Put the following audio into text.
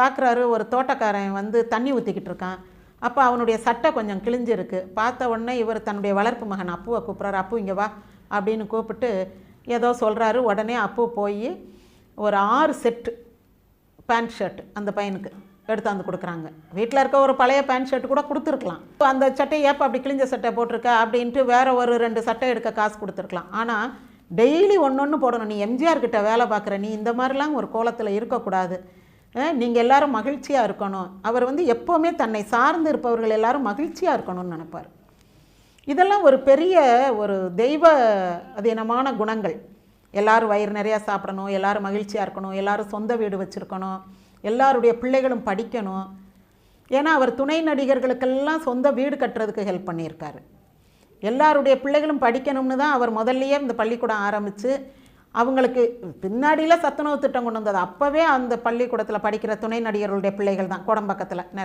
பார்க்குறாரு ஒரு தோட்டக்காரன் வந்து தண்ணி ஊற்றிக்கிட்டு இருக்கான். அப்போ அவனுடைய சட்டை கொஞ்சம் கிழிஞ்சிருக்கு. பார்த்த உடனே இவர் தன்னுடைய வளர்ப்பு மகன் அப்புவை கூப்பிட்றாரு அப்பு இங்கே வா அப்படின்னு கூப்பிட்டு ஏதோ சொல்கிறாரு உடனே அப்பு போய் ஒரு ஆறு செட்டு பேண்ட் ஷர்ட் அந்த பையனுக்கு எடுத்தாந்து கொடுக்குறாங்க. வீட்டில் இருக்க ஒரு பழைய பேண்ட் ஷர்ட் கூட கொடுத்துருக்கலாம். அந்த சட்டை ஏப்போ அப்படி கிழிஞ்ச சட்டை போட்டிருக்க? அப்படின்ட்டு வேற ஒரு ரெண்டு சட்டை எடுக்க காசு கொடுத்துருக்கலாம். ஆனால் டெய்லி ஒன்று ஒன்று போடணும். நீ எம்ஜிஆர் கிட்ட வேலை பார்க்குற நீ இந்த மாதிரிலாம் ஒரு கோலத்தில் இருக்கக்கூடாது. நீங்கள் எல்லாரும் மகிழ்ச்சியாக இருக்கணும். அவர் வந்து எப்போவுமே தன்னை சார்ந்து இருப்பவர்கள் எல்லாரும் மகிழ்ச்சியாக இருக்கணும்னு நினைப்பார். இதெல்லாம் ஒரு பெரிய ஒரு தெய்வ அதீனமான குணங்கள். எல்லோரும் வயிறு நிறையா சாப்பிடணும் எல்லாரும் மகிழ்ச்சியாக இருக்கணும் எல்லோரும் சொந்த வீடு வச்சுருக்கணும் எல்லாருடைய பிள்ளைகளும் படிக்கணும். ஏன்னா அவர் துணை நடிகர்களுக்கெல்லாம் சொந்த வீடு கட்டுறதுக்கு ஹெல்ப் பண்ணியிருக்காரு. எல்லாருடைய பிள்ளைகளும் படிக்கணும்னு தான் அவர் முதல்லையே இந்த பள்ளிக்கூடம் ஆரம்பித்து அவங்களுக்கு பின்னாடியில் சத்துணவு திட்டம் கொண்டு வந்தது. அப்போவே அந்த பள்ளிக்கூடத்தில் படிக்கிற துணை நடிகர்களுடைய பிள்ளைகள் தான் குடம்பக்கத்தில் நிறைய